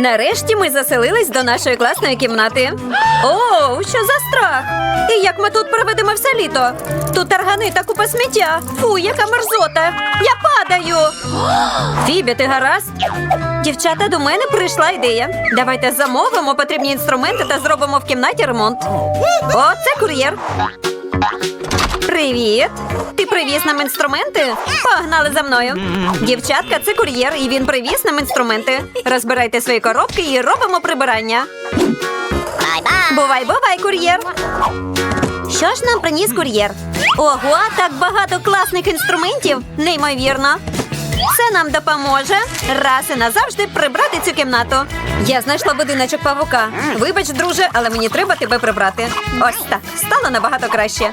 Нарешті ми заселились до нашої класної кімнати. О, що за страх! І як ми тут проведемо все літо? Тут таргани та купа сміття. Фу, яка мерзота! Я падаю. Фібі, ти гаразд? Дівчата, до мене прийшла ідея. Давайте замовимо потрібні інструменти та зробимо в кімнаті ремонт. О, це кур'єр. Привіт! Ти привіз нам інструменти? Погнали за мною. Дівчатка, це кур'єр, і він привіз нам інструменти. Розбирайте свої коробки і робимо прибирання. Бувай, бувай, кур'єр. Що ж нам приніс кур'єр? Ого, так багато класних інструментів. Неймовірно. Це нам допоможе раз і назавжди прибрати цю кімнату. Я знайшла будиночок павука. Вибач, друже, але мені треба тебе прибрати. Ось так, стало набагато краще.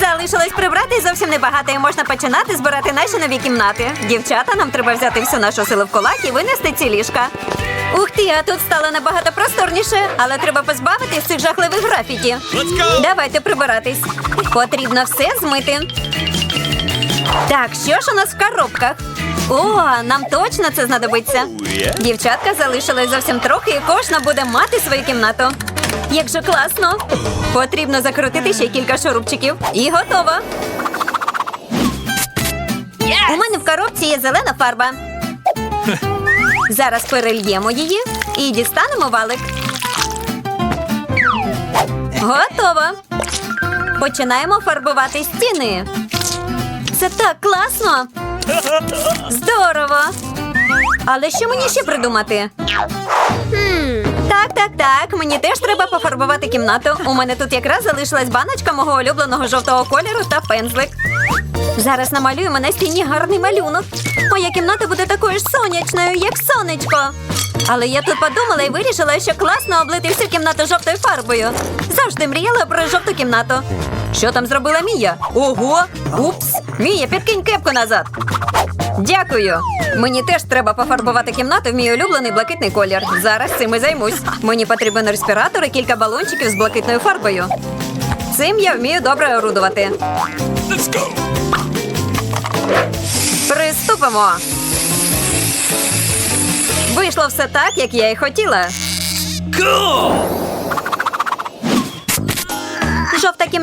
Залишилось прибрати зовсім небагато, і можна починати збирати наші нові кімнати. Дівчата, нам треба взяти всю нашу силу в кулак і винести ці ліжка. Ух ти, а тут стало набагато просторніше, але треба позбавитись цих жахливих графіті. Давайте прибиратись. Потрібно все змити. Так, що ж у нас в коробках? О, нам точно це знадобиться. Дівчатка залишилось зовсім трохи, і кожна буде мати свою кімнату. Як же класно! Потрібно закрутити ще кілька шурупчиків. І готово. У мене в коробці є зелена фарба. Зараз перельємо її і дістанемо валик. Готово. Починаємо фарбувати стіни. Це так класно. Здорово. Але що мені ще придумати? Так, так, так. Мені теж треба пофарбувати кімнату. У мене тут якраз залишилась баночка мого улюбленого жовтого кольору та пензлик. Зараз намалюємо на стіні гарний малюнок. Моя кімната буде такою ж сонячною, як сонечко. Але я тут подумала і вирішила, що класно облити всю кімнату жовтою фарбою. Завжди мріяла про жовту кімнату. Що там зробила Мія? Ого! Упс! Мія, підкинь кепку назад. Дякую. Мені теж треба пофарбувати кімнату в мій улюблений блакитний колір. Зараз цим і займусь. Мені потрібен респіратор і кілька балончиків з блакитною фарбою. Цим я вмію добре орудувати. Приступимо. Вийшло все так, як я і хотіла. Жовта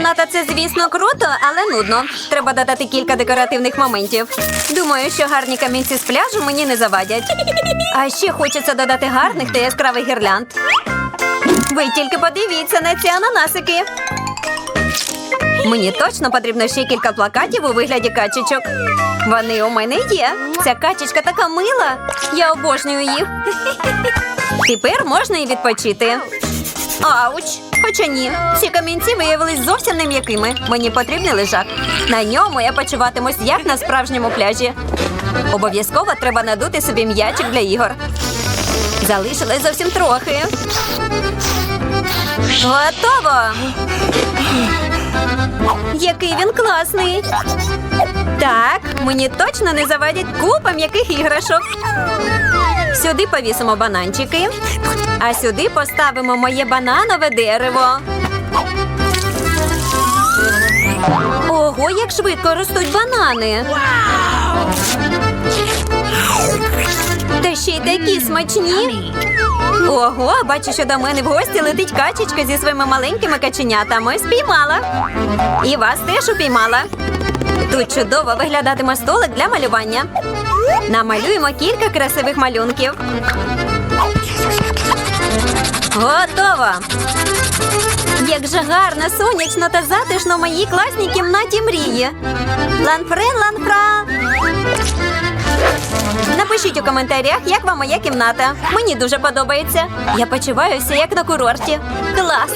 кімната це, звісно, круто, але нудно. Треба додати кілька декоративних моментів. Думаю, що гарні камінці з пляжу мені не завадять. А ще хочеться додати гарних та яскравих гірлянд. Ви тільки подивіться на ці ананасики. Мені точно потрібно ще кілька плакатів у вигляді качечок. Вони у мене є. Ця качечка така мила. Я обожнюю їх. Тепер можна і відпочити. Ауч! Хоча ні, ці камінці виявились зовсім не м'якими. Мені потрібний лежак. На ньому я почуватимусь як на справжньому пляжі. Обов'язково треба надути собі м'ячик для ігор. Залишилось зовсім трохи. Готово! Який він класний. Так, мені точно не завадять купа м'яких іграшок. Сюди повісимо бананчики, а сюди поставимо моє бананове дерево. Ого, як швидко ростуть банани. Та ще й такі смачні. Ого, бачу, що до мене в гості летить качечка зі своїми маленькими каченятами. Спіймала. І вас теж упіймала. Тут чудово виглядатиме столик для малювання. Намалюємо кілька красивих малюнків. Готово! Як же гарно, сонячно та затишно в моїй класній кімнаті мрії. Ланфрен, ланфра. Напишіть у коментарях, як вам моя кімната. Мені дуже подобається. Я почуваюся як на курорті. Клас!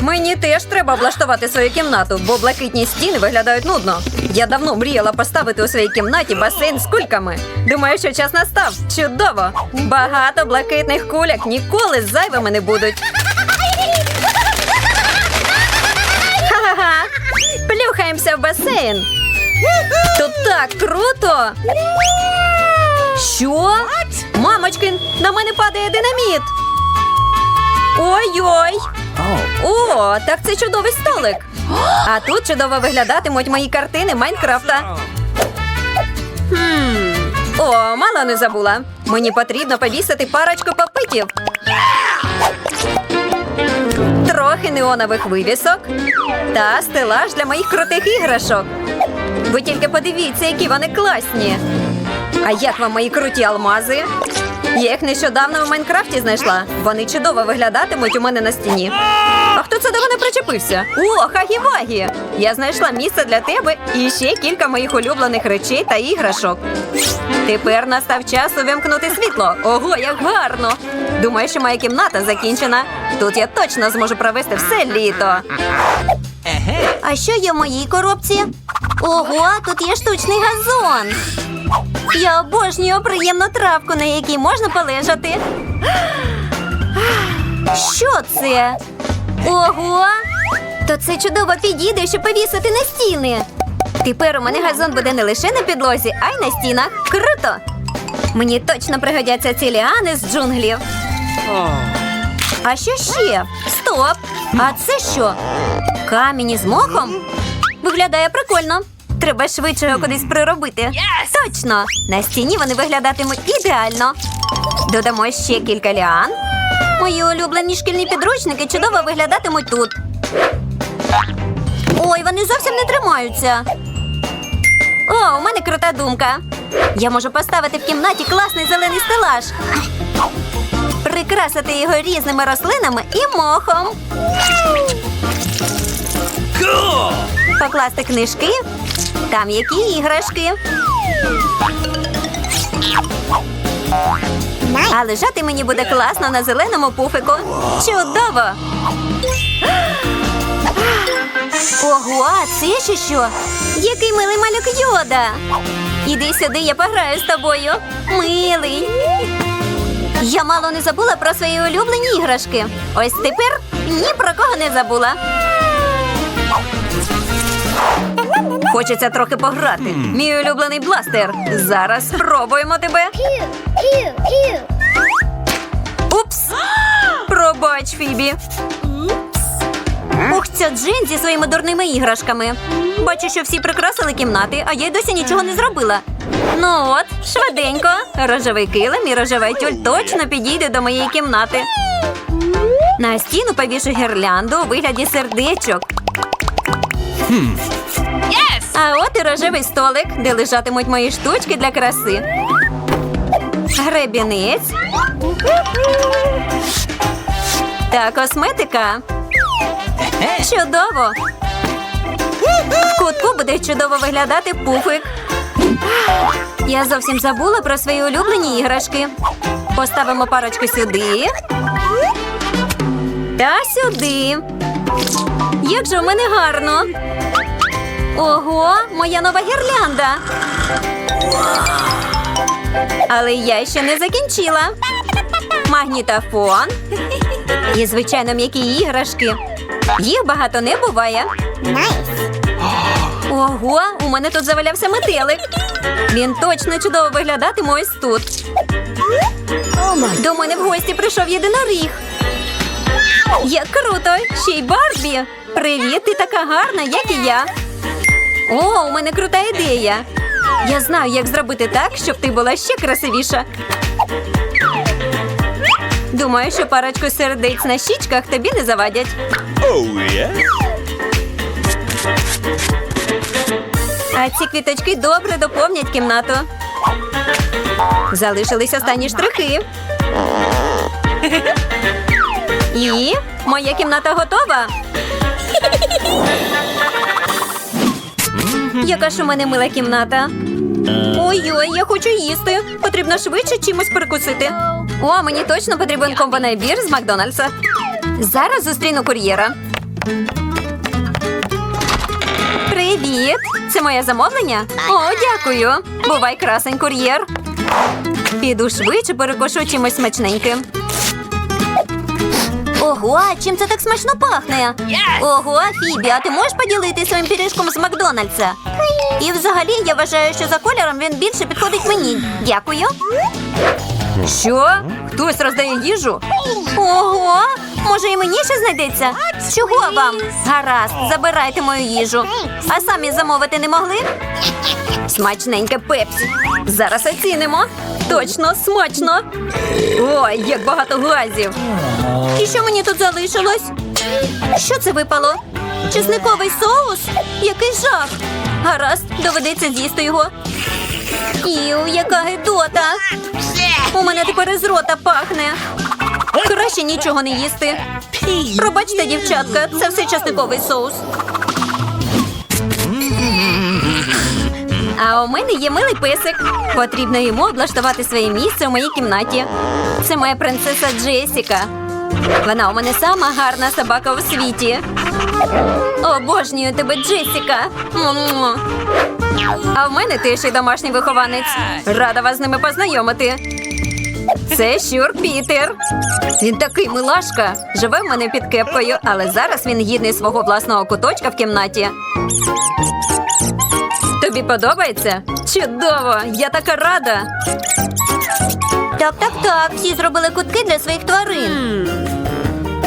Мені теж треба облаштувати свою кімнату, бо блакитні стіни виглядають нудно. Я давно мріяла поставити у своїй кімнаті басейн з кульками. Думаю, що час настав. Чудово! Багато блакитних куляк ніколи зайвими не будуть. Ха-ха-ха! Плюхаємося в басейн. Тут так круто. Що? Мамочки, на мене падає динаміт. Ой-ой. О, так це чудовий столик. А тут чудово виглядатимуть мої картини Майнкрафта. Хм. О, мало не забула. Мені потрібно повісити парочку попитів. Трохи неонових вивісок та стелаж для моїх крутих іграшок. Ви тільки подивіться, які вони класні. А як вам мої круті алмази? Я їх нещодавно в Майнкрафті знайшла. Вони чудово виглядатимуть у мене на стіні. А хто це до мене причепився? О, хагі-вагі! Я знайшла місце для тебе і ще кілька моїх улюблених речей та іграшок. Тепер настав час увімкнути світло. Ого, як гарно! Думаю, що моя кімната закінчена. Тут я точно зможу провести все літо. А що є в моїй коробці? Ого, тут є штучний газон. Я обожнюю приємну травку, на якій можна полежати. Що це? Ого! То це чудово підійде, щоб повісити на стіни. Тепер у мене газон буде не лише на підлозі, а й на стінах. Круто! Мені точно пригодяться ці ліани з джунглів. А що ще? Стоп! А це що? Камінь із мохом? Виглядає прикольно. Треба швидше його кудись приробити. Точно! На стіні вони виглядатимуть ідеально. Додамо ще кілька ліан. Мої улюблені шкільні підручники чудово виглядатимуть тут. Ой, вони зовсім не тримаються. О, у мене крута думка. Я можу поставити в кімнаті класний зелений стелаж. Прикрасити його різними рослинами і мохом. Покласти книжки. Там які іграшки. А лежати мені буде класно на зеленому пуфику. Чудово! Ого, а це ще що? Який милий малюк йода. Іди сюди, я пограю з тобою. Милий. Я мало не забула про свої улюблені іграшки. Ось тепер ні про кого не забула. Хочеться трохи пограти. Мій улюблений бластер. Зараз спробуємо тебе. Упс! Пробач, Фібі. Ух, ця Джин зі своїми дурними іграшками. Бачу, що всі прикрасили кімнати, а я й досі нічого не зробила. Ну от, швиденько. Рожевий килим і рожевий тюль точно підійде до моєї кімнати. На стіну повішу гірлянду у вигляді сердечок. А от і рожевий столик, де лежатимуть мої штучки для краси. Гребінець. Та косметика. Чудово! В кутку буде чудово виглядати пуфик. Я зовсім забула про свої улюблені іграшки. Поставимо парочку сюди. Та сюди. Як же в мене гарно. Ого, моя нова гірлянда. Але я ще не закінчила. Магнітофон. І, звичайно, м'які іграшки. Їх багато не буває. Ого, у мене тут завалявся метелик. Він точно чудово виглядатиме ось тут. До мене в гості прийшов єдиноріг. Як круто! Ще й Барбі! Привіт, ти така гарна, як і я. О, у мене крута ідея. Я знаю, як зробити так, щоб ти була ще красивіша. Думаю, що парочку сердець на щічках тобі не завадять. Oh, yeah? А ці квіточки добре доповнять кімнату. Залишились останні штрихи. І моя кімната готова. Яка ж у мене мила кімната. Ой-ой, я хочу їсти. Потрібно швидше чимось перекусити. О, мені точно потрібен комбо-набір з Макдональдса. Зараз зустріну кур'єра. Привіт! Це моє замовлення? О, дякую. Бувай красень кур'єр. Піду швидше перекушу чимось смачненьким. Ого, чим це так смачно пахне? Ого, Фібі, а ти можеш поділитися своїм пиріжком з Макдональдса? І взагалі я вважаю, що за кольором він більше підходить мені. Дякую. Що? Хтось роздає їжу? Ого! Може, і мені ще знайдеться? Чого вам? Гаразд, забирайте мою їжу. А самі замовити не могли? Смачненьке пепсі. Зараз оцінимо. Точно, смачно. Ой, як багато газів. І що мені тут залишилось? Що це випало? Чесниковий соус? Який жах! Гаразд, доведеться з'їсти його. Іу, яка гидота! У мене тепер із рота пахне. Краще нічого не їсти. Пробачте, дівчатка, це все часниковий соус. А у мене є милий песик. Потрібно йому облаштувати своє місце у моїй кімнаті. Це моя принцеса Джесіка. Вона у мене сама гарна собака у світі. Обожнюю тебе, Джесіка. А в мене є домашній вихованець. Рада вас з ними познайомити. Це щур Пітер. Він такий милашка. Живе в мене під кепкою, але зараз він гідний свого власного куточка в кімнаті. Тобі подобається? Чудово! Я така рада. Так, так, так. Всі зробили кутки для своїх тварин.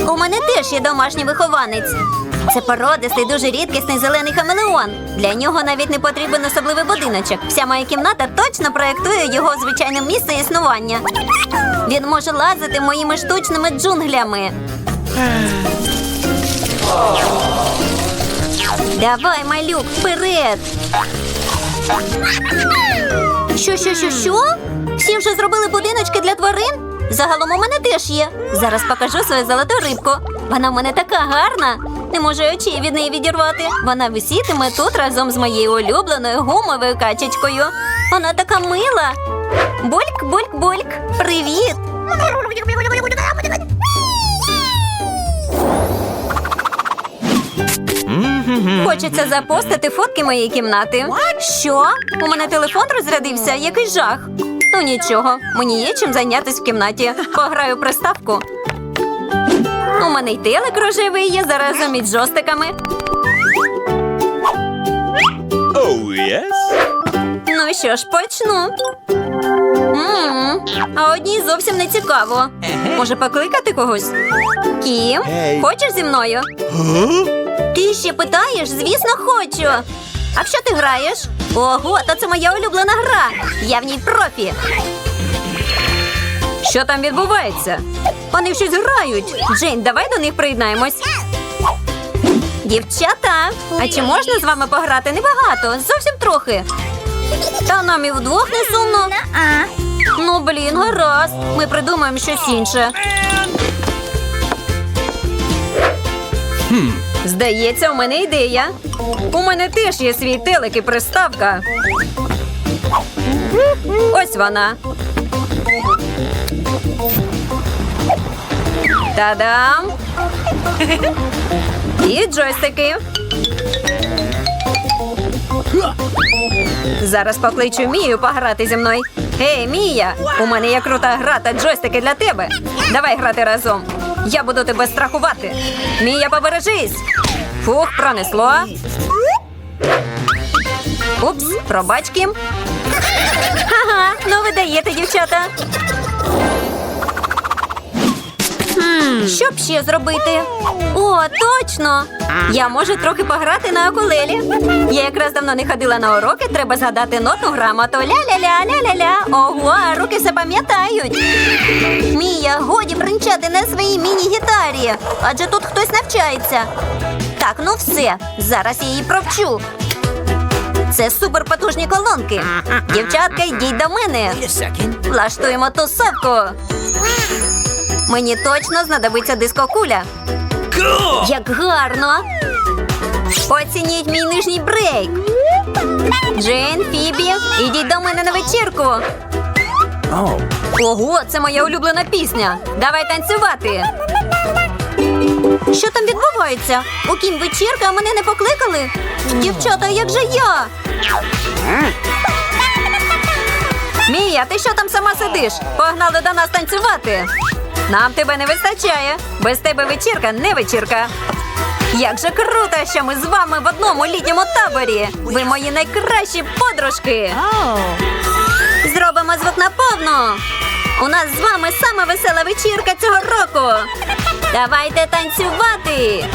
У мене теж є домашній вихованець. Це породистий, дуже рідкісний зелений хамелеон. Для нього навіть не потрібен особливий будиночок. Вся моя кімната точно проєктує його звичайне місце існування. Він може лазити моїми штучними джунглями. Давай, малюк, вперед! Що, що, що, що? Всі вже зробили будиночки для тварин? Загалом у мене теж є. Зараз покажу свою золоту рибку. Вона в мене така гарна. Не можу очей від неї відірвати. Вона висітиме тут разом з моєю улюбленою гумовою качечкою. Вона така мила. Бульк, бульк, бульк. Привіт! Хочеться запостити фотки моєї кімнати. Що? У мене телефон розрядився? Який жах. Ну нічого, мені є чим зайнятися в кімнаті. Пограю приставку. У мене й телек рожевий є заразом із джостиками. Oh, yes? Ну що ж, почну. м А одній зовсім не цікаво. Може покликати когось? Кім, хочеш зі мною? Ти ще питаєш? Звісно, хочу. А що ти граєш? Ого, то це моя улюблена гра. Я в ній профі. Що там відбувається? Вони щось грають. Джейн, давай до них приєднаємось. Дівчата, а чи можна з вами пограти? Небагато, зовсім трохи. Та нам і вдвох не сумно. Ну, блін, гаразд. Ми придумаємо щось інше. Здається, у мене ідея. У мене теж є свій телек і приставка. Ось вона. Та-дам! І джойстики. Зараз покличу Мію пограти зі мною. Гей, Мія! У мене є крута гра та джойстики для тебе. Давай грати разом. Я буду тебе страхувати. Мія, побережись. Фух, пронесло. Упс, пробач, Кім. Ага, ну ви даєте, дівчата. Що б ще зробити? О, точно! Я можу трохи пограти на окулелі. Я якраз давно не ходила на уроки, треба згадати нотну грамоту. Ля-ля-ля, ля-ля-ля. Ого, руки все пам'ятають. Мія, годі бринчати на своїй міні-гітарі, адже тут хтось навчається. Так, ну все, зараз я її провчу. Це суперпотужні колонки. Дівчатка, йдіть до мене. Влаштуємо тусовку. Мені точно знадобиться дискокуля. Як гарно! Оцініть мій нижній брейк. Джейн, Фібі, ідіть до мене на вечірку. Oh. Ого, це моя улюблена пісня. Давай танцювати. Що там відбувається? У кім вечірка, а мене не покликали? Дівчата, як же я? Мія, ти що там сама сидиш? Погнали до нас танцювати. Нам тебе не вистачає. Без тебе вечірка не вечірка. Як же круто, що ми з вами в одному літньому таборі. Ви мої найкращі подружки. Зробимо звук наповну. У нас з вами саме весела вечірка цього року. Давайте танцювати.